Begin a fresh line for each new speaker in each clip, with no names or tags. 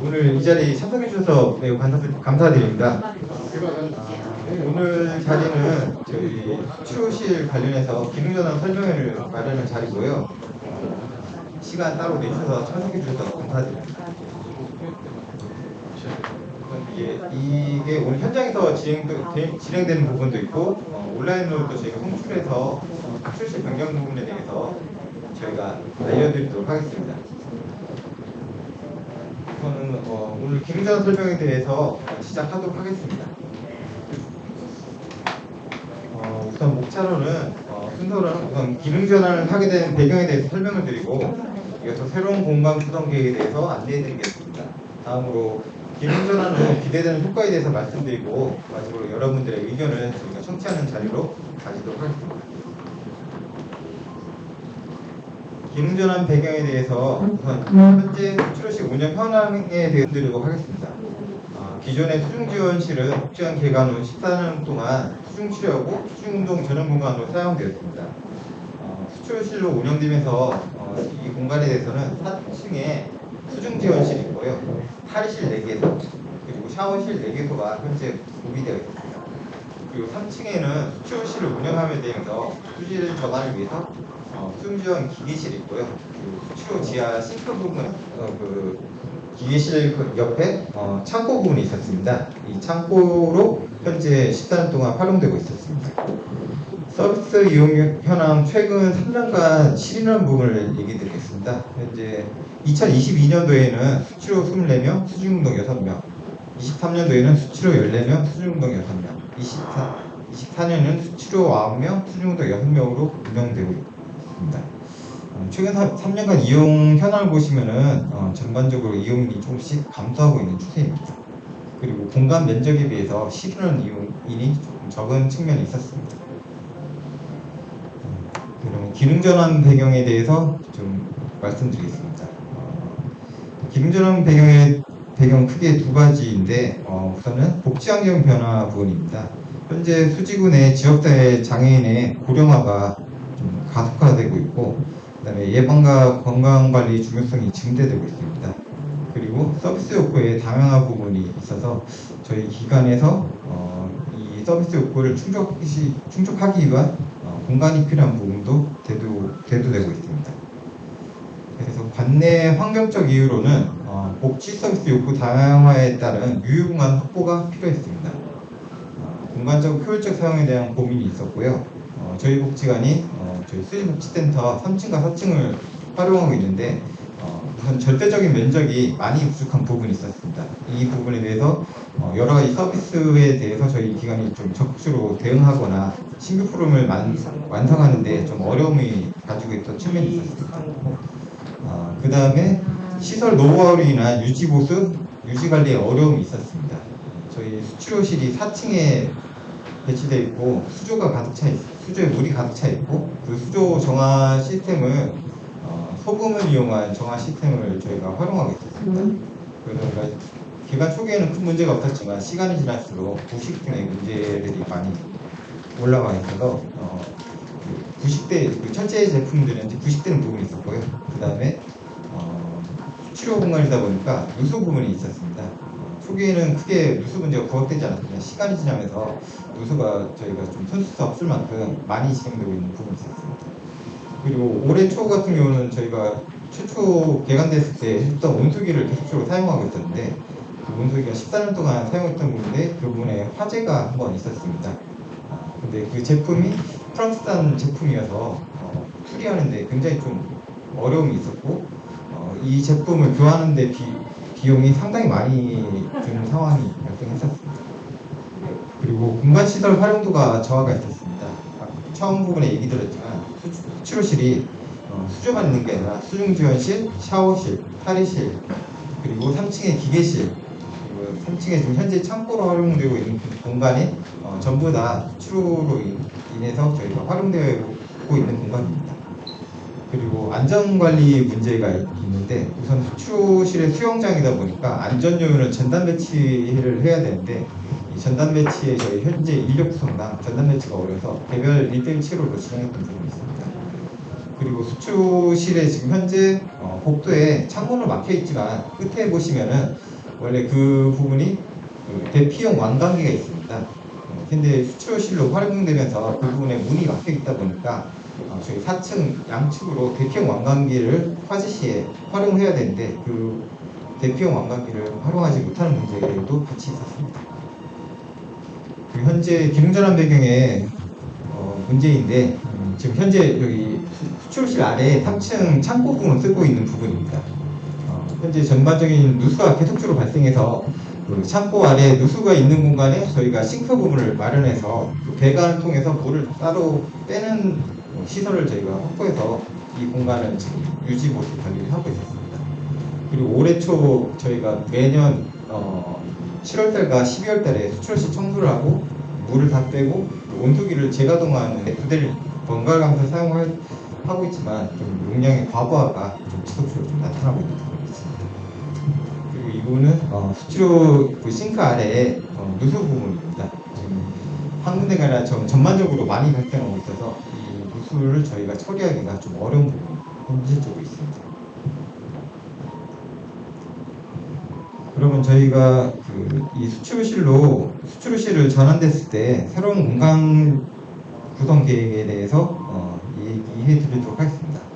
오늘 이 자리에 참석해 주셔서 매우 감사, 감사드립니다. 오늘 자리는 저희 수출실 관련해서 기능전환 설명회를 마련한 자리고요. 시간 따로 내주셔서 참석해 주셔서 감사드립니다. 이게, 이게 오늘 현장에서 진행, 진행되는 부분도 있고 어, 온라인으로도 저희가 송출해서 출실 변경 부분에 대해서 저희가 알려드리도록 하겠습니다. 저는 어, 오늘 기능전환 설명에 대해서 시작하도록 하겠습니다. 어, 우선 목차로는 어, 순서로는 우선 기능 전환을 하게 된 배경에 대해서 설명을 드리고 이어서 새로운 공간 구성 계획에 대해서 안내해 드리겠습니다. 다음으로 기능 전환 후 기대되는 효과에 대해서 말씀드리고 마지막으로 여러분들의 의견을 저희가 청취하는 자리로 가지도록 하겠습니다. 기능 전환 배경에 대해서 우선 현재 수출식 운영 현황에 대해 드리고 하겠습니다. 어, 기존의 수중 지원실은 복지원 개관 후 14년 동안 수중 치료하고 수중 운동 전용 공간으로 사용되었습니다. 어, 수출실로 운영되면서 어, 이 공간에 대해서는 4층에 수중 지원실이 있고요. 탈의실 4개소 그리고 샤워실 4개소가 현재 구비되어 있습니다. 그리고 3층에는 수출실을 운영하며 되면서 수질 전환을 위해서 어, 수중지원 기계실이 있고요. 그리고 수치로 지하 싱크 부분 어, 그 기계실 그 옆에 어, 창고 부분이 있었습니다. 이 창고로 현재 14년 동안 활용되고 있었습니다. 서비스 이용 현황 최근 3년간 실인원 부분을 얘기 드리겠습니다. 현재 2022년도에는 수치로 24명, 수중운동 6명, 23년도에는 수치로 14명, 수중운동 6명, 24, 24년에는 수치로 9명, 수중운동 6명으로 운영되고 있 습니다. 어, 최근 3, 년간 이용 현황을 보시면은 어, 전반적으로 이용인이 조금씩 감소하고 있는 추세입니다. 그리고 공간 면적에 비해서 실인원 이용인이 조금 적은 측면이 있었습니다. 음, 그러면 기능 전환 배경에 대해서 좀 말씀드리겠습니다. 어, 기능 전환 배경의 배경 크게 두 가지인데 어, 우선은 복지 환경 변화 부분입니다. 현재 수지군의 지역사회 장애인의 고령화가 좀 가속화되고 있고 그다음에 예방과 건강관리 중요성이 증대되고 있습니다. 그리고 서비스 욕구의 다양한 부분이 있어서 저희 기관에서 어, 이 서비스 욕구를 충족시, 충족하기 위한 어, 공간이 필요한 부분도 대두, 대두되고 있습니다. 그래서 관내 환경적 이유로는 어, 복지 서비스 욕구 다양화에 따른 유휴공간 확보가 필요했습니다. 어, 공간적 효율적 사용에 대한 고민이 있었고요. 어, 저희 복지관이 어, 저희 수의복지센터 3층과 4층을 활용하고 있는데 어, 우선 절대적인 면적이 많이 부족한 부분이 있었습니다. 이 부분에 대해서 어, 여러 가지 서비스에 대해서 저희 기관이 좀 적극적으로 대응하거나 신규 프로그램을 만- 완성하는데 좀 어려움이 가지고 있던 측면이 있었습니다. 어, 그 다음에 시설 노후화로 인한 유지 보수, 유지 관리에 어려움이 있었습니다. 저희 수치료실이 4층에 배치되어 있고 수조가 가득 차 있, 수조에 물이 가득 차 있고 그 수조 정화 시스템을 어, 소금을 이용한 정화 시스템을 저희가 활용하고 있었습니다. 그러니까 기간 초기에는 큰 문제가 없었지만 시간이 지날수록 부식 등의 문제들이 많이 올라와 있어서 어, 그 부식대 그 철제 제품들은 이제 부식되는 부분이 있었고요. 그 다음에 어, 치료 공간이다 보니까 누수 부분이 있었습니다. 어, 초기에는 크게 누수 문제가 부각되지 않았습니다. 시간이 지나면서 누수가 저희가 좀 손쓸 수 없을 만큼 많이 진행되고 있는 부분이 있었습니다. 그리고 올해 초 같은 경우는 저희가 최초 개관됐을 때 했던 온수기를 계속적으로 사용하고 있었는데 그 온수기가 14년 동안 사용했던 부분인데 그 부분에 화재가 한 번 있었습니다. 아, 근데 그 제품이 프랑스산 제품이어서 어, 수리하는데 굉장히 좀 어려움이 있었고 어, 이 제품을 교환하는데 비, 비용이 상당히 많이 드는 상황이 발생했었습니다. 그리고 공간 시설 활용도가 저하가 있었습니다. 아, 처음 부분에 얘기 드렸지만 수- 수치료실이 어, 수조만 있는 게 아니라 수중 지원실, 샤워실, 탈의실, 그리고 3층에 기계실, 그리고 3층에 지금 현재 창고로 활용되고 있는 공간이 어, 전부 다 인- 인해서 저희가 활용되고 있는 공간입니다. 그리고 안전관리 문제가 있는데 우선 수치료실의 수영장이다 보니까 안전 요인을 전단 배치를 해야 되는데 이 전단 배치에 저희 현재 인력 구성상 전단 배치가 어려서 개별 1대1 치료로 진행했던 부분이 있습니다. 그리고 수초실에 지금 현재 어, 복도에 창문으로 막혀 있지만 끝에 보시면은 원래 그 부분이 그 대피용 완강기가 있습니다. 어, 근데 수초실로 활용되면서 그 부분에 문이 막혀 있다 보니까 어, 저희 4층 양측으로 대피용 완강기를 화재 시에 활용해야 되는데 그 대피용 완강기를 활용하지 못하는 문제도 같이 있었습니다. 그리고 현재 기능전환 배경에 어, 문제인데 음, 지금 현재 여기 수- 수출실 아래 3층 창고 부분을 쓰고 있는 부분입니다. 어, 현재 전반적인 누수가 계속적으로 발생해서 그 창고 아래 누수가 있는 공간에 저희가 싱크 부분을 마련해서 그 배관을 통해서 물을 따로 빼는 어, 시설을 저희가 확보해서 이 공간을 유지 보수 관리를 하고 있었습니다. 그리고 올해 초 저희가 매년 어, 7월달과 12월달에 수출시 청소를 하고 물을 다 빼고 온수기를 재가동하는 두 대를 번갈아 가면서 사용을 하고 있지만 좀 용량의 과부하가 좀 지속적으로 좀 나타나고 있는 부분이 있습니다. 그리고 이 부분은 어, 수치로 그 싱크 아래에 어, 누수 부분입니다. 지금 한 군데가 아니라 전, 전반적으로 많이 발생하고 있어서 이 누수를 저희가 처리하기가 좀 어려운 부분이 현실적으로 있습니다. 그러면 저희가 그 이 수출실로 수출실을 전환됐을 때 새로운 공간 구성 계획에 대해서 어, 얘기해 드리도록 하겠습니다.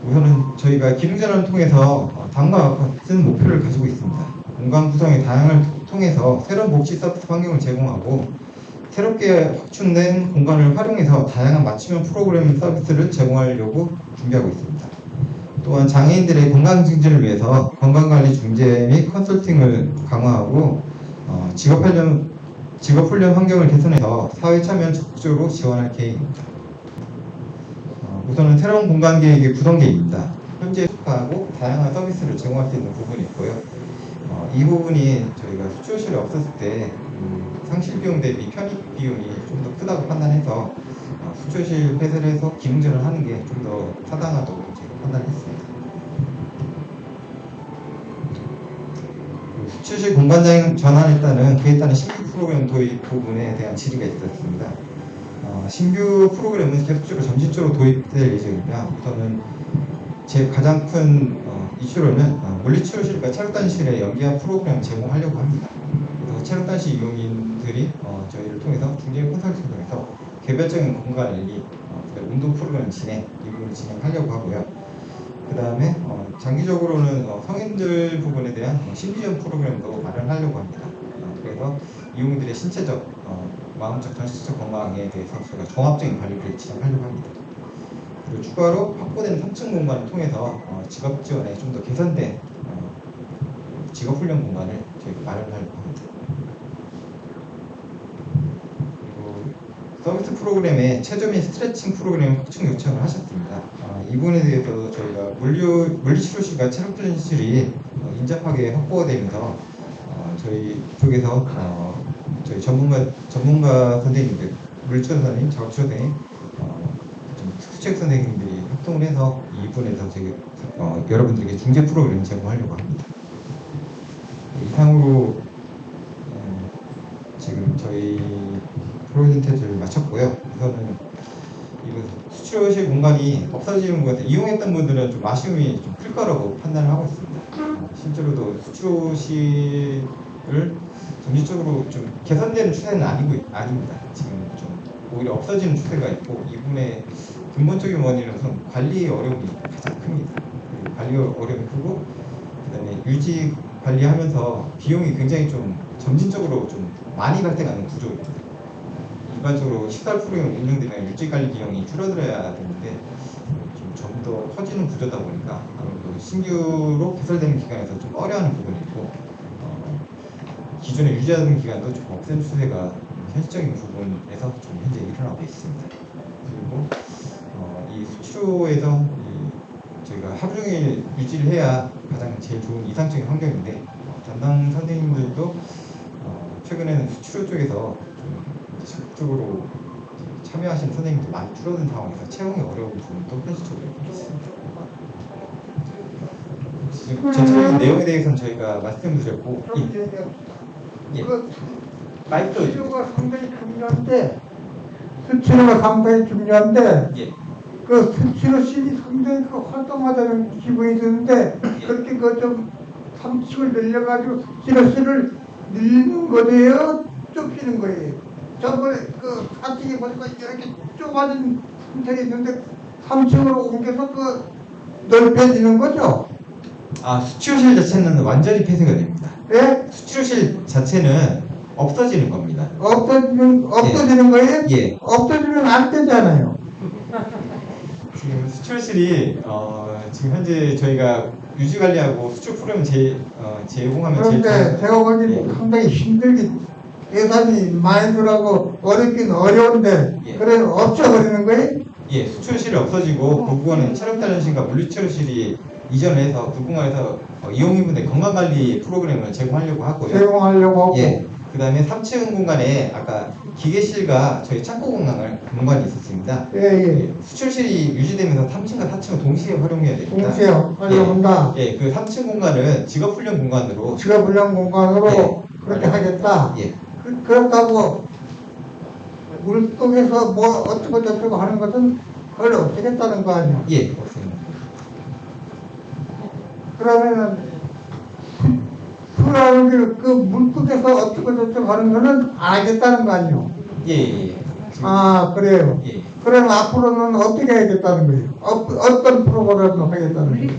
우선은 저희가 기능전환을 통해서 어, 다음과 같은 목표를 가지고 있습니다. 공간 구성의 다양을 통해서 새로운 복지 서비스 환경을 제공하고 새롭게 확충된 공간을 활용해서 다양한 맞춤형 프로그램 서비스를 제공하려고 준비하고 있습니다. 또한 장애인들의 건강 증진을 위해서 건강관리 중재 및 컨설팅을 강화하고 어, 직업훈련, 직업훈련 환경을 개선해서 사회 참여를 적극적으로 지원할 계획입니다. 어, 우선은 새로운 공간 계획의 구성 계획입니다. 현재 속하고 다양한 서비스를 제공할 수 있는 부분이 있고요. 어, 이 부분이 저희가 수출실이 없었을 때 음, 상실 비용 대비 편입 비용이 좀 더 크다고 판단해서 어, 수출실 폐쇄를 해서 기능전을 하는 게 좀 더 타당하다고 제가 판단했습니다. 그 수출실 공간 장- 전환에 따른 그에 따른 신규 프로그램 도입 부분에 대한 질의가 있었습니다. 어, 신규 프로그램은 계속적으로 점진적으로 도입될 예정이며 우선은 제 가장 큰 어, 이슈로는 어, 물리치료실과 체력단실의 연계한 프로그램을 제공하려고 합니다. 그래서 체력단실 이용인들이 어, 저희를 통해서 중재 컨설팅을 통해서 개별적인 공간 관리, 어, 운동 프로그램 진행 이 부분을 진행하려고 하고요. 그 다음에 장기적으로는 어, 성인들 부분에 대한 어, 심리전 프로그램도 마련하려고 합니다. 어, 그래서 이용인들의 신체적, 어, 마음적, 정신적 건강에 대해서 저희가 종합적인 관리를 진행하려고 합니다. 그리고 추가로 확보된 3층 공간을 통해서 어, 직업 지원에 좀 더 개선된 어, 직업 훈련 공간을 저희가 마련하려고 합니다. 그리고 서비스 프로그램에 및 스트레칭 프로그램 확충 요청을 하셨습니다. 어, 이 부분에 대해서 저희가 물류, 물리치료실과 체력전실이 어, 인접하게 확보가 되면서 어, 저희 쪽에서 어, 저희 전문가 전문가 선생님들 물리치료 선생님, 작업치료 선생님, 어, 좀 특수책 선생님들이 협동을 해서 이 부분에서 저희 어, 여러분들에게 중재 프로그램 제공하려고 합니다. 이상으로 어, 지금 저희 프로젝트를 마쳤고요. 우선은 이거 수출실 공간이 없어지는 것 같아요. 이용했던 분들은 좀 아쉬움이 좀 클 거라고 판단을 하고 있습니다. 어, 실제로도 수출실을 점진적으로 좀 개선되는 추세는 아니고 아닙니다. 지금 좀 오히려 없어지는 추세가 있고 이분의 근본적인 원인은 우선 관리 어려움이 가장 큽니다. 관리 어려움이 크고 그다음에 유지 관리하면서 비용이 굉장히 좀 점진적으로 좀 많이 발생하는 구조입니다. 일반적으로 시설 프로그램 운영되면 유지 관리 비용이 줄어들어야 되는데 좀더 커지는 구조다 보니까 아무래도 신규로 개설되는 기간에서 좀 어려워하는 부분이 있고 어, 기존에 유지하던 기간도 좀 없앤 추세가 현실적인 부분에서 좀 현재 일어나고 있습니다. 그리고 어, 이 수치로에서 이 저희가 하루 종일 유지를 해야 가장 제일 좋은 이상적인 환경인데 어, 담당 선생님들도 어, 최근에는 수치로 쪽에서 좀 적극적으로 참여하시는 선생님도 많이 줄어든 상황에서 채용이 어려운 부분도 현실적으로 있습니다. 전체적인 내용에 대해서는 저희가 말씀드렸고
이제
예.
그
마이크
수치료가 상당히 중요한데 수치료가 상당히 중요한데
예,
그 수치로실이 상당히 그 활동하다는 기분이 드는데 그렇게 그 좀 삼층을 늘려가지고 수치로실을 늘리는 거예요? 좁히는 거예요? 저번에 그 4층에 보니까 이렇게 좁아진 상태가 있는데 3층으로 옮겨서 그 넓혀지는 거죠?
아, 수치료실 자체는 완전히 폐쇄가 됩니다.
예?
수치료실 자체는 없어지는 겁니다.
없어지는, 없어지는 거예요?
예.
없어지면 안 되잖아요.
지금 수출실이 어, 지금 현재 저희가 유지 관리하고 수출 프로그램 제, 어, 제공하면 제일
그런데 제가 보기엔
예.
상당히 힘들게 예산이 많이 들어가고 어렵긴 어려운데
예.
그래 없애버리는 거예요?
예, 수출실이 없어지고 그 부분은 체력단련실과 물리치료실이 이전해서 그 공간에서 어, 이용인분들 건강관리 프로그램을 제공하려고 하고요.
제공하려고 하고
예. 그 다음에 3층 공간에 아까 기계실과 저희 창고 공간을 공간이 있었습니다.
예예
예, 수출실이 유지되면서 3층과 4층을 동시에 활용해야 됩니다.
동시에 활용한다
예, 그 3층 공간은 직업훈련 공간으로
직업훈련 공간으로
예.
그렇게 하겠다
예,
그, 그렇다고 물속에서 뭐 어쩌고 저쩌고 하는 것은 그걸 없애겠다는 거 아니야
예.
그러면은 풀하는 그 물속에서 어쩌고 저쩌고 하는 거는 안 하겠다는 거 아니요
예, 예, 예.
아 그래요
예.
그럼 앞으로는 어떻게 하겠다는 거예요? 어, 어떤 프로그램을 하겠다는 거예요?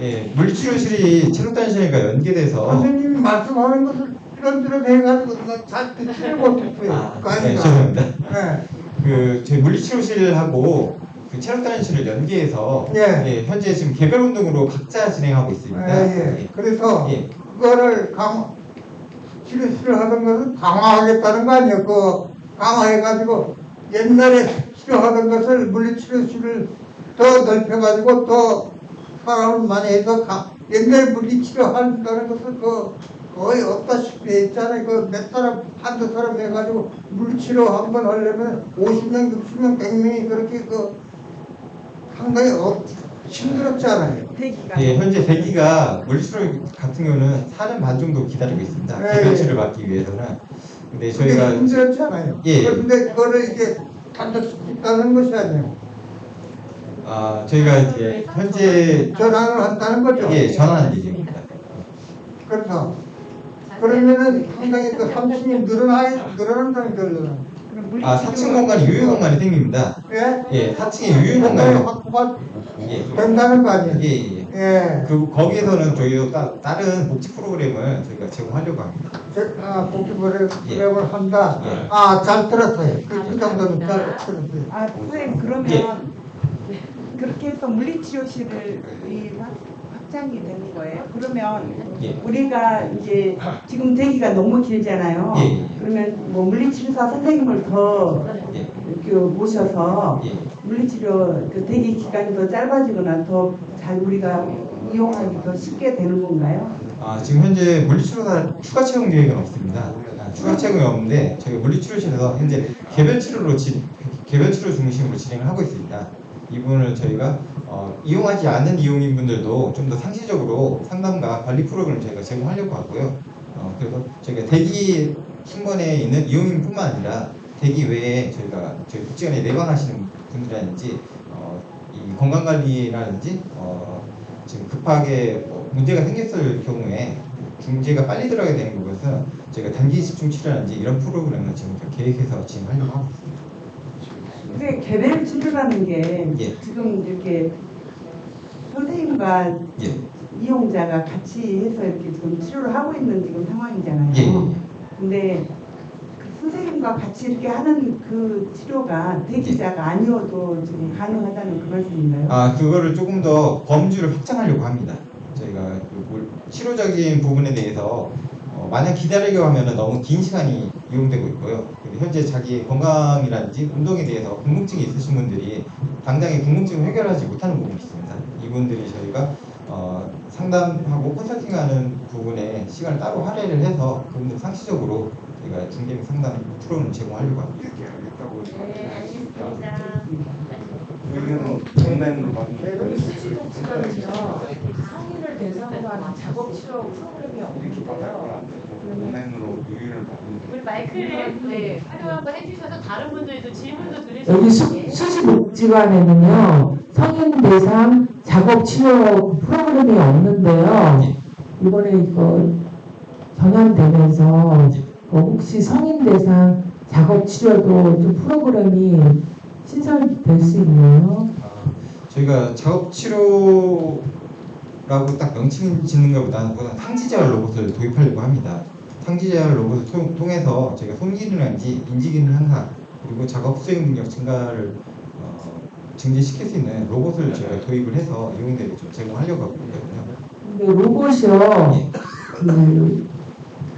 예, 물리치료실이 체력단련실과 연계돼서
선생님이 말씀하는 것을 이런저런 해가지고 나잘 듣지를 못했어요.
아,
그
네? 죄송합니다.
네.
그 저희 물리치료실하고 그 체력단련실을 연계해서
예.
현재 지금 개별 운동으로 각자 진행하고 있습니다.
예, 예. 그래서
예.
그거를 강 치료실을 하던 것을 강화하겠다는 거 아니에요? 그 강화해가지고 옛날에 치료하던 것을 물리치료실을 더 넓혀가지고 더 사람을 많이 해서 가, 옛날 물리치료한다는 것을 그 거의 없다시피 했잖아요. 그 몇 사람, 한두 사람 해가지고 물치료 한 번 하려면 50명, 60명, 100명이 그렇게 그 상당히 어, 힘들었지 않아요.
대기가
예, 현재 대기가 물리치료 같은 경우는 4년 반 정도 기다리고 있습니다.
예,
개별치를
예.
받기 위해서는. 근데 저희가
힘들었지 않아요.
예.
그런데 그거를 이제 단독시켰다는 것이 아니에요.
아, 저희가 이제 현재
전환을 한다는 거죠.
예, 전환 예정입니다.
그렇죠. 그러면은 상당히 그 30이 늘어나, 늘어난다는 결론은.
아, 4층 공간이 유유 공간이 생깁니다.
예?
예, 4층에 유유
공간이
공간이
확보가
예.
된다는 거 아니에요?
예, 예.
예.
그 거기에서는 저희가 따, 다른 복지 프로그램을 저희가 제공하려고 합니다.
저, 아, 복지부를
예.
프로그램을 한다.
예.
아, 잘 들었어요. 그, 그 정도는 잘 들었어요.
아 선생님 그러면
예.
그렇게 해서 물리치료실을 이 확- 확장이 되는 거예요? 그러면
예.
우리가 이제 지금 대기가 너무 길잖아요.
예, 예.
그러면 뭐 물리치료사 선생님을 더
예.
이렇게 모셔서
예.
물리치료 그 대기 기간이 더 짧아지거나 더 잘 우리가 이용하기 더 쉽게 되는 건가요?
아, 지금 현재 물리치료사 추가 채용 계획은 없습니다. 아, 추가 채용이 없는데 저희 물리치료실에서 현재 개별 치료로 진, 개별 치료 중심으로 진행을 하고 있습니다. 이 부분을 저희가 어, 이용하지 않는 이용인 분들도 좀 더 상시적으로 상담과 관리 프로그램을 저희가 제공하려고 하고요. 어, 그래서 저희가 대기 신번에 있는 이용인뿐만 아니라 대기 외에 저희가 저희 복지관에 내방하시는 분들이라든지 어, 이 건강관리라든지 어, 지금 급하게 뭐 문제가 생겼을 경우에 중재가 빨리 들어가게 되는 것은 저희가 단기 집중 치료라든지 이런 프로그램을 지금 계획해서 진행하려고 하고 있습니다.
근데 개별 치료라는 게
예.
지금 이렇게 선생님과
예,
이용자가 같이 해서 이렇게 지금 치료를 하고 있는 지금 상황이잖아요.
예, 예.
근데 그 선생님과 같이 이렇게 하는 그 치료가 대기자가 아니어도 지금 가능하다는 그 말씀인가요?
아 그거를 조금 더 범주를 확장하려고 합니다. 저희가 그 물- 치료적인 부분에 대해서 어, 만약 기다리려고 하면 너무 긴 시간이 이용되고 있고요. 그리고 현재 자기 건강이라든지 운동에 대해서 궁금증이 있으신 분들이 당장의 궁금증을 해결하지 못하는 부분이 있습니다. 이분들이 저희가 어, 상담하고 컨설팅하는 부분에 시간을 따로 할애를 해서 그분들 상시적으로 저희가 중개 및 상담 프로그램을 제공하려고 합니다.
네, 알겠습니다.
여기는 온라인으로 받는
수시복지관은요
운영하는 작업 치료 프로그램이 없는데요.
온라인으로 유의를 받는
우리 마이크를 네, 활용 한번 해주셔서 다른 분들도 질문도 드릴 수
여기 수,
있게.
수지복지관에는요 성인 대상 작업 치료 프로그램이 없는데요. 이번에 이거 전환되면서 어, 혹시 성인 대상 작업 치료도 좀 프로그램이 신설될 수 있나요?
아, 저희가 작업 치료 라고 딱 명칭 짓는 것보다는 보다 상지제어 로봇을 도입하려고 합니다. 상지제어 로봇을 통- 통해서 저희가 손기능이라든지 인지기능 향상 그리고 작업 수행 능력 증가를 어, 증진시킬 수 있는 로봇을 저희가 도입을 해서 이용자에게 좀 제공하려고 하고 있거든요.
근데 로봇이요
예.
그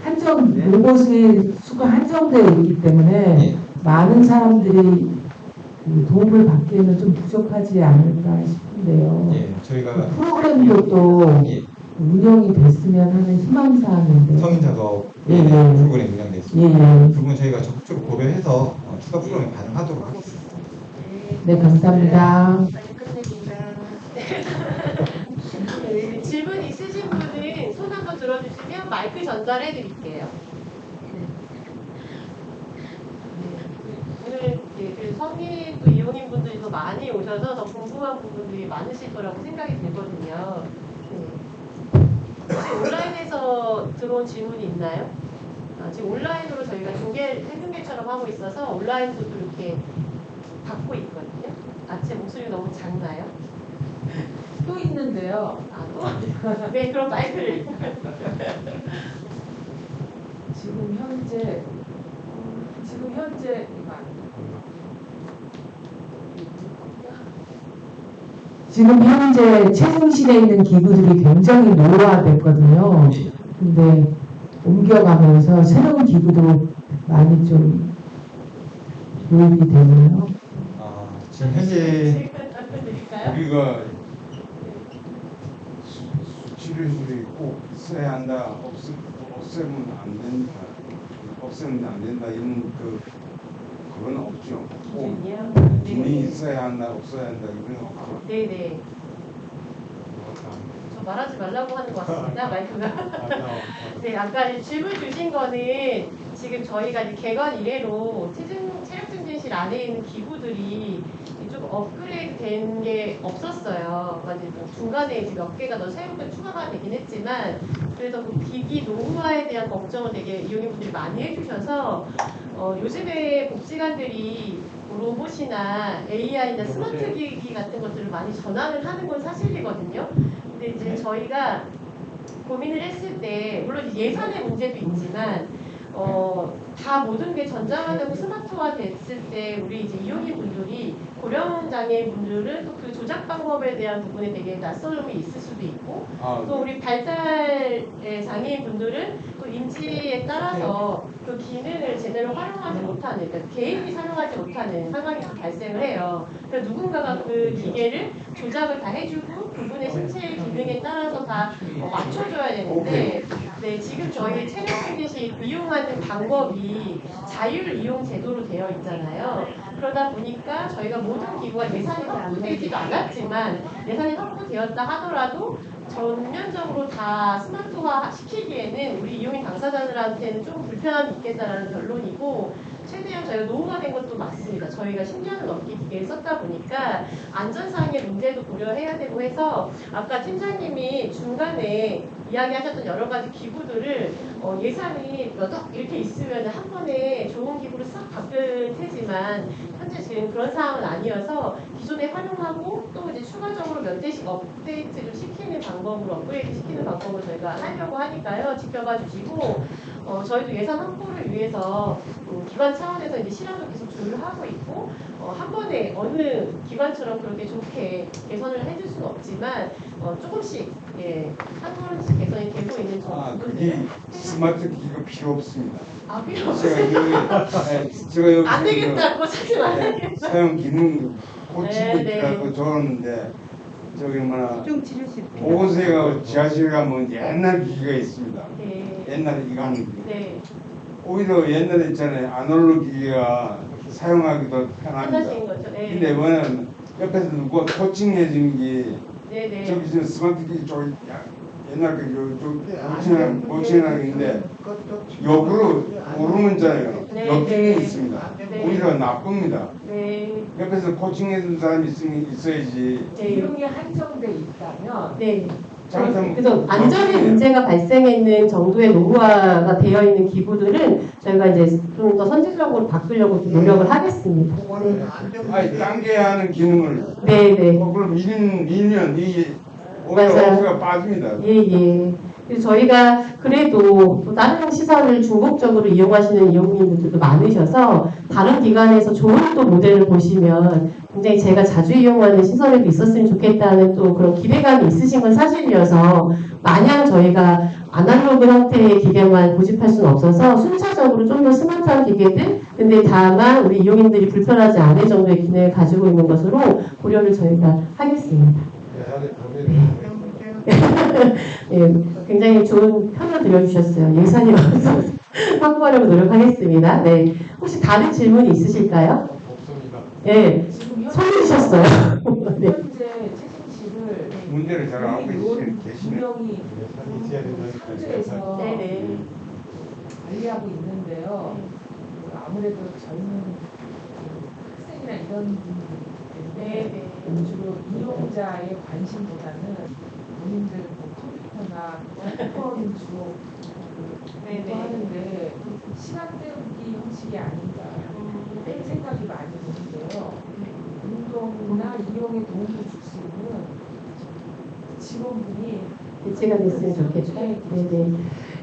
한정 로봇의 수가 한정되어 있기 때문에
예.
많은 사람들이 그 도움을 받기에는 좀 부족하지 않을까 싶은데요.
예, 저희가
그 프로그램도 또
예,
운영이 됐으면 하는 희망사항인데.
성인 작업
예, 예.
프로그램 운영되어
예,
있습니다.
예.
그 부분 저희가 적극적으로 고려해서 어, 추가 프로그램 반영하도록 하겠습니다.
네, 감사합니다.
빨리 끝내기가. 네, 질문 있으신 분은 손 한번 들어주시면 마이크 전달해 드릴게요. 오늘 예, 그 성인 또 이용인 분들이 더 많이 오셔서 더 궁금한 부분들이 많으실 거라고 생각이 들거든요. 네. 혹시 온라인에서 들어온 질문이 있나요? 아, 지금 온라인으로 저희가 중계, 해중계처럼 하고 있어서 온라인도 또 이렇게 받고 있거든요. 아, 제 목소리 너무 작나요?
또 있는데요.
아, 또? 네, 그럼 마이크를.
지금 현재 지금 현재 지금 현재 최승실에 있는 기구들이 굉장히 노후화됐거든요.
예.
근데 옮겨가면서 새로운 기구도 많이 좀 도입이 되나요?
아, 지금 현재
드릴까요?
우리가 수- 수치료실이 꼭 있어야 한다 없으, 없애면 안 된다 없애면 안 된다 이런 그 그건 없죠 꼭
기준이요?
기능이 있어야 한다 없어야 한다 이런 거 없죠
네네. 저 말하지 말라고 하는 것 같습니다, 마이크가. 네, 아까 질문 주신 거는 지금 저희가 이제 개관 이래로 체중, 체력 증진실 안에 있는 기구들이 좀 업그레이드 된 게 없었어요. 그러니까 뭐 중간에 이제 몇 개가 더 새롭게 추가가 되긴 했지만 그래서 그 기기 노후화에 대한 걱정을 되게 이용인분들이 많이 해주셔서 어, 요즘에 복지관들이 뭐 로봇이나 AI나 스마트 기기 같은 것들을 많이 전환을 하는 건 사실이거든요. 근데 이제 저희가 고민을 했을 때 물론 예산의 문제도 있지만 어, 다 모든 게 전자화되고 스마트화 됐을 때 우리 이제 이용인 분들이 고령 장애인 분들은 또 그 조작 방법에 대한 부분에 되게 낯설음이 있을 수도 있고
아,
또 우리 발달 장애인 분들은 또 인지에 따라서 그 기능을 제대로 활용하지 못하는 그러니까 개인이 사용하지 못하는 상황이 좀 발생을 해요. 그래서 누군가가 그 기계를 조작을 다 해주고 그분의 신체 기능에 따라서 다 어, 맞춰줘야 되는데 네, 지금 저희 체력 증진실 이용하는 방법이 자율 이용 제도로 되어 있잖아요. 그러다 보니까 저희가 모든 기구가 예산이 확보되지도 않았지만 예산이 확보되었다 하더라도 전면적으로 다 스마트화 시키기에는 우리 이용인 당사자들한테는 좀 불편함이 있겠다라는 결론이고 최대한 저희가 노후가 된 것도 맞습니다. 저희가 10년을 넘게 썼다 보니까 안전상의 문제도 고려해야 되고 해서 아까 팀장님이 중간에 이야기하셨던 여러 가지 기구들을 어, 예산이 몇 억 이렇게 있으면 한 번에 기구로 싹 바뀔 테지만 현재 지금 그런 상황은 아니어서 기존에 활용하고 또 이제 추가적으로 몇 대씩 업데이트를 시키는 방법으로 업그레이드 시키는 방법으로 저희가 하려고 하니까요. 지켜봐 주시고 어, 저희도 예산 확보를 위해서 음, 기관 차원에서 이제 실험을 계속 조율을 하고 있고 어, 한 번에 어느 기관처럼 그렇게 좋게 개선을 해줄 수는 없지만 어, 조금씩 예, 한 걸음씩 개선이 되고 있는
저아 그게 스마트 기기가 필요 없습니다
아 필요
제가
없어요.
여기 예, 제가 여기
안 되겠다고 찾지
예,
말아야겠다.
사용 기능 고치고
네, 네.
있다고 적었는데 저기 뭐나 보건소에 지하실 가면 옛날 기기가 있습니다.
네.
옛날에 이거 하는 기기.
네.
오히려 옛날에 있잖아요. 아날로그 기기가 사용하기도 편합니다.
편하신 거죠. 네.
근데 뭐냐면 옆에서 누가 코칭해 주는 게
네, 네.
저기 지금 스마트 기기 쪽 야- 옛날 그좀 모친한 모친한인데 옆으로 오르는 자예요.
네, 네.
있습니다.
네.
오히려 나쁩니다.
네.
옆에서 코칭해준 사람이 있으면 있어야지.
네.
이용이 한정돼 있다면
네. 그래서 안전에 문제가 발생했는 정도의 노후화가 되어 있는 기구들은 저희가 이제 좀 더 선제적으로 바꾸려고 좀 노력을 하겠습니다.
그거는 안전
아니 당겨야 하는 기능을
네, 네.
어, 그럼 1인 2년 이. 억수가 빠집니다.
예, 예. 그래서 저희가 그래도 또 다른 시설을 중복적으로 이용하시는 이용민들도 많으셔서 다른 기관에서 좋은 또 모델을 보시면 굉장히 제가 자주 이용하는 시설에도 있었으면 좋겠다는 또 그런 기대감이 있으신 건 사실이어서 마냥 저희가 아날로그 형태의 기계만 고집할 수는 없어서 순차적으로 좀 더 스마트한 기계들 근데 다만 우리 이용인들이 불편하지 않을 정도의 기능을 가지고 있는 것으로 고려를 저희가 하겠습니다. 예, 굉장히 좋은 편을 들려주셨어요. 예산이 많아서 확보하려고 노력하겠습니다. 네. 혹시 다른 질문이 있으실까요? 없습니다. 예,
지금
손 드셨어요. 네.
현재 최신식을
문제를 잘 알고 계시는 계시네.
분명히 현재에서
네네.
관리하고 있는데요. 아무래도 젊은 그 학생이나 이런 분들이 때문에
네네.
주로 이용자의 관심보다는 본인들 뭐 컴퓨터나 핸드폰 주로
네네.
하는데 시간 때우기 형식이 아닌가 뺄 생각이 많이 드는데요. 운동이나 이용에 도움을 줄 수 있는 직원분이
대체가 됐으면 좋겠죠. 네 네.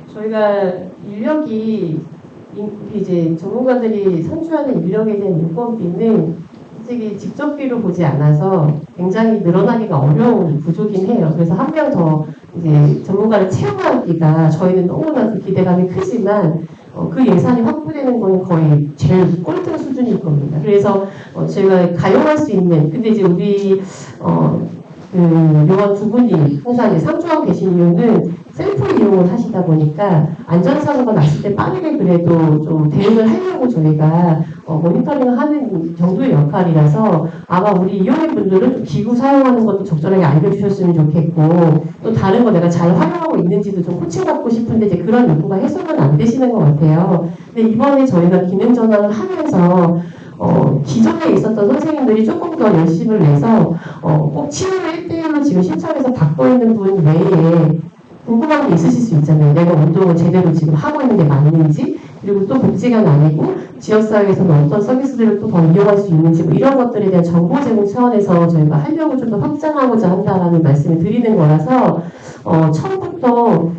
저희가 인력이 인- 이제 전문가들이 선출하는 인력에 대한 인건비는 솔직히 직접비로 보지 않아서 굉장히 늘어나기가 어려운 구조긴 해요. 그래서 한 명 더 이제 전문가를 채용하기가 저희는 너무나 그 기대감이 크지만 어, 그 예산이 확보되는 건 거의 제일 꼴등 수준일 겁니다. 그래서 어, 저희가 가용할 수 있는 근데 이제 우리 어, 그 요원 두 분이 항상 상주하고 계신 이유는 셀프 이용을 하시다 보니까 안전사고가 났을 때 빠르게 그래도 좀 대응을 하려고 저희가 어, 모니터링을 하는 정도의 역할이라서 아마 우리 이용인분들은 좀 기구 사용하는 것도 적절하게 알려주셨으면 좋겠고 또 다른 거 내가 잘 활용하고 있는지도 좀 코칭받고 싶은데 이제 그런 요구가 해소는 안 되시는 것 같아요. 근데 이번에 저희가 기능 전환을 하면서 어, 기존에 있었던 선생님들이 조금 더 열심을 내서 어, 꼭 치료를 1대1로 지금 신청해서 받고 있는 분 외에 궁금한 게 있으실 수 있잖아요. 내가 운동을 제대로 지금 하고 있는 게 맞는지, 그리고 또 복지관 아니고 지역사회에서는 어떤 서비스들을 또 더 이용할 수 있는지, 뭐 이런 것들에 대한 정보 제공 차원에서 저희가 하려고 좀 더 확장하고자 한다라는 말씀을 드리는 거라서, 어, 처음부터 어,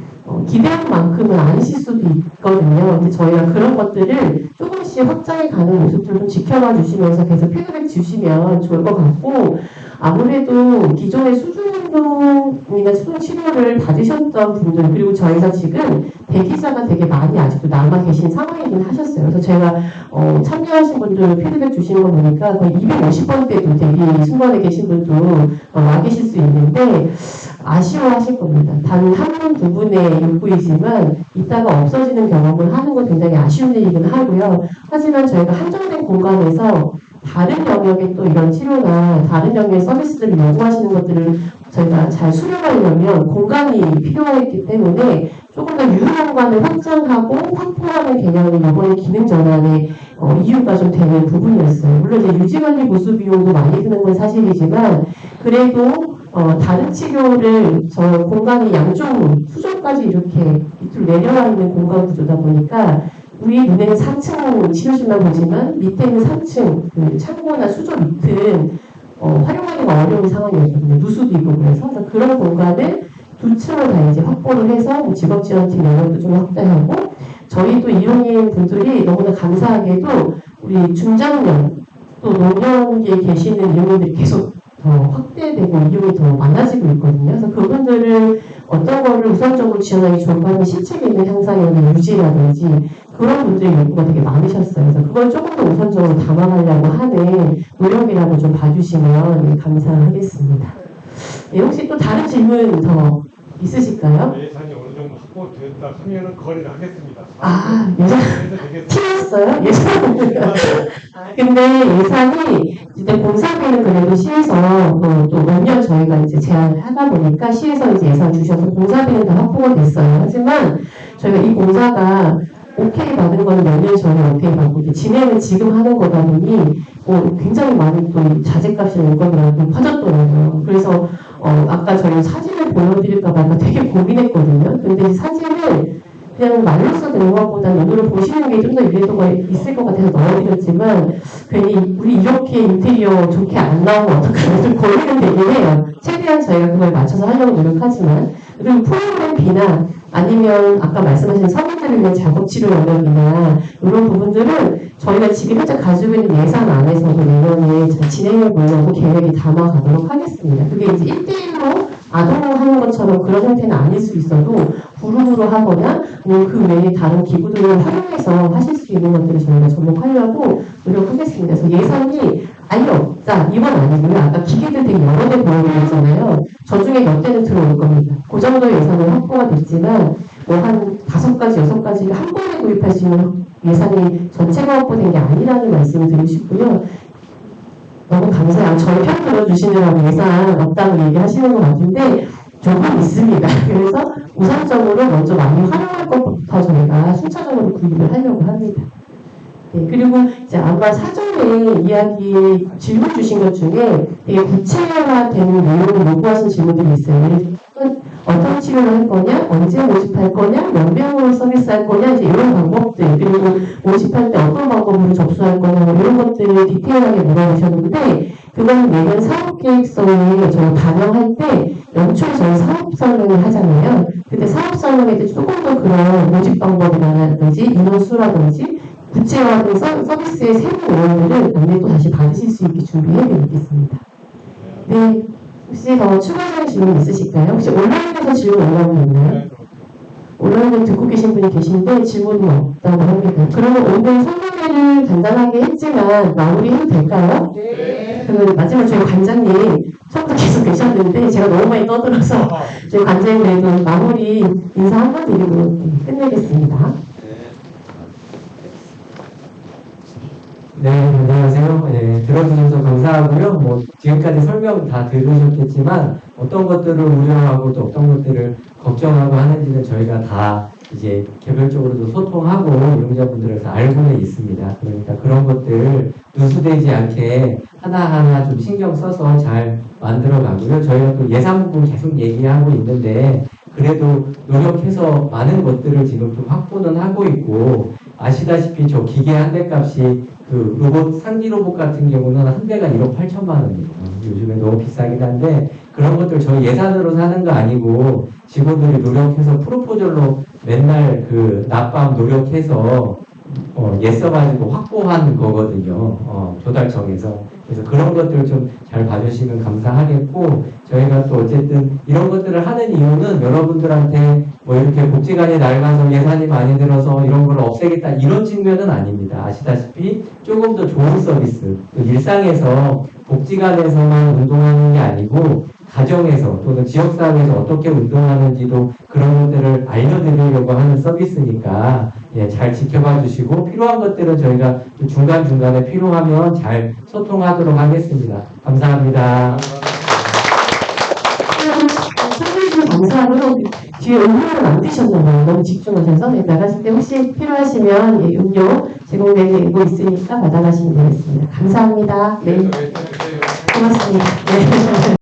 기대한 만큼은 아니실 수도 있거든요. 근데 저희가 그런 것들을 조금씩 확장해 가는 모습들을 좀 지켜봐 주시면서 계속 피드백 주시면 좋을 것 같고, 아무래도 기존의 수중 운동이나 수중 치료를 받으셨던 분들 그리고 저희가 지금 대기자가 되게 많이 아직도 남아 계신 상황이긴 하셨어요. 그래서 제가 어, 참여하신 분들 피드백 주시는 거 보니까 거의 250번대도 대기 순번에 계신 분도 어, 와 계실 수 있는데 아쉬워하실 겁니다. 단 한 분, 두 분의 욕구이지만 이따가 없어지는 경험을 하는 건 굉장히 아쉬운 일이긴 하고요. 하지만 저희가 한정된 공간에서 다른 영역의 또 이런 치료나 다른 영역의 서비스들을 요구하시는 것들을 저희가 잘 수렴하려면 공간이 필요하기 때문에 조금 더 유휴 공간을 확장하고 확보하는 개념이 이번에 기능 전환의 어, 이유가 좀 되는 부분이었어요. 물론 이제 유지관리 보수 비용도 많이 드는 건 사실이지만 그래도 어, 다른 치료를 저 공간이 양쪽 수조까지 이렇게 밑으로 내려와 있는 공간 구조다 보니까 우리 눈에는 4층 치료실만 보지만 밑에 있는 3층 그 창고나 수조 밑은 어, 활용하기가 어려운 상황이었거든요. 누수도 있고 그래서 그런 공간을 두 층을 다 이제 확보를 해서 뭐 직업지원팀 영역도 좀 확대하고 저희 또 이용인 분들이 너무나 감사하게도 우리 중장년 또 노년기에 계시는 이용인들이 계속 더 확대되고 이용이 더 많아지고 있거든요. 그래서 그분들을 어떤 거를 우선적으로 지원하기 하면 신체 기능 향상이나 유지라든지 그런 분들의 요구가 되게 많으셨어요. 그래서 그걸 조금 더 우선적으로 담아가려고 하는 노력이라고 좀 봐주시면 예, 감사하겠습니다. 네, 혹시 또 다른 질문 더 있으실까요?
예 정도
확보됐다 하면은 거래를 하겠습니다.
아, 예산. 튀었어요? 예산. 근데 예산이 이제 공사비는 그래도 시에서 또몇 년 저희가 이제 제안을 하다 보니까 시에서 이제 예산 주셔서 공사비는 다 확보가 됐어요. 하지만 저희가 이 공사가 오케이 받은 거는 몇 년 전에 오케이 받고 진행을 지금 하는 거다 보니 뭐 굉장히 많은 또 자재값이 요건이라고 퍼졌더라고요. 그래서 어 아까 저희 사진을 보여드릴까 봐 되게 고민했거든요. 근데 이 사진을 그냥 말로써 되는 것보다 오늘을 보시는 게 좀더 이해도가 있을 것 같아서 넣어드렸지만 괜히 우리 이렇게 인테리어 좋게 안 나오면 어떡하나 좀 고민은 되긴 해요. 최대한 저희가 그걸 맞춰서 하려고 노력하지만 그리고 프로그램 비나 아니면 아까 말씀하신 사무들을 위한 작업 치료 영역이나 이런 부분들은 저희가 지금 현재 가지고 있는 예산 안에서도 내년에 잘 진행해 보려고 계획이 담아가도록 하겠습니다. 그게 이제 1대1로 아동하는 것처럼 그런 형태는 아닐 수 있어도 그룹으로 하거나 아니면 그 외에 다른 기구들을 활용해서 하실 수 있는 것들을 저희가 접목하려고 노력하겠습니다. 그래서 예산이 아예 없다. 이건 아니고요. 아까 기계들 되게 여러 대 보여드렸잖아요. 저 중에 몇 대는 들어올 겁니다. 그 정도 예산은 확보가 됐지만 뭐 한 다섯 가지, 여섯 가지를 한 번에 구입할 수 있는 예산이 전체가 확보된 게 아니라는 말씀을 드리고 싶고요. 너무 감사해요. 저희 편 들어주시느라고 예산 없다고 얘기하시는 것 같은데 조금 있습니다. 그래서 우선적으로 먼저 많이 활용할 것부터 저희가 순차적으로 구입을 하려고 합니다. 네, 그리고 이제 아마 사전에 이야기 질문 주신 것 중에 되게 구체화되는 내용을 요구하신 질문들이 있어요. 어떤 치료를 할 거냐, 언제 모집할 거냐, 몇 명으로 서비스할 거냐, 이제 이런 방법들, 그리고 모집할 때 어떤 방법으로 접수할 거냐, 뭐 이런 것들을 디테일하게 물어보셨는데, 그건 내년 사업계획서에 저희 반영할 때 연초에 저희 사업 설명을 하잖아요. 그때 사업 설명에 때 조금 더 그런 모집 방법이라든지 인원수라든지 구체화된 서- 서비스의 내용들을 안내 또 다시 받으실 수 있게 준비해 드리겠습니다. 네. 혹시 더 추가적인 질문 있으실까요? 혹시 온라인에서 질문 올라오고 있나요? 온라인에 듣고 계신 분이 계신데 질문이 없다고 합니다. 그러면 오늘 설명회를 간단하게 했지만 마무리해도 될까요?
네.
그 마지막 저희 관장님 처음부터 계속 계셨는데 제가 너무 많이 떠들어서 저희 관장님 그래도 마무리 인사 한번 드리고 끝내겠습니다.
네, 안녕하세요. 네, 들어주셔서 감사하고요. 뭐, 지금까지 설명 다 들으셨겠지만, 어떤 것들을 우려하고 또 어떤 것들을 걱정하고 하는지는 저희가 다 이제 개별적으로도 소통하고 이용자분들에서 알고는 있습니다. 그러니까 그런 것들 누수되지 않게 하나하나 좀 신경 써서 잘 만들어 가고요. 저희가 또 예산 부분 계속 얘기하고 있는데, 그래도 노력해서 많은 것들을 지금 좀 확보는 하고 있고, 아시다시피 저 기계 한 대 값이 그 로봇 상기 로봇 같은 경우는 한 대가 1억 8천만 원이에요. 요즘에 너무 비싸긴 한데 그런 것들 저희 예산으로 사는 거 아니고 직원들이 노력해서 프로포절로 맨날 그 낮밤 노력해서 어, 예 써가지고 확보한 거거든요. 어, 조달청에서. 그래서 그런 것들 좀 잘 봐주시면 감사하겠고, 저희가 또 어쨌든 이런 것들을 하는 이유는 여러분들한테 뭐 이렇게 복지관이 낡아서 예산이 많이 들어서 이런 걸 없애겠다 이런 측면은 아닙니다. 아시다시피 조금 더 좋은 서비스, 또 일상에서 복지관에서만 운동하는 게 아니고 가정에서 또는 지역사회에서 어떻게 운동하는지도 그런 것들을 알려드리려고 하는 서비스니까 예, 잘 지켜봐 주시고 필요한 것들은 저희가 또 중간중간에 필요하면 잘 소통하도록 하겠습니다. 감사합니다.
선생님 감사하고요. 뒤에 음료를 안 드셨나봐요. 너무 집중하셔서 네, 나가실 때 혹시 필요하시면 예, 음료 제공되고 있으니까 받아가시면 되겠습니다. 감사합니다. 네, 고맙습니다. 네.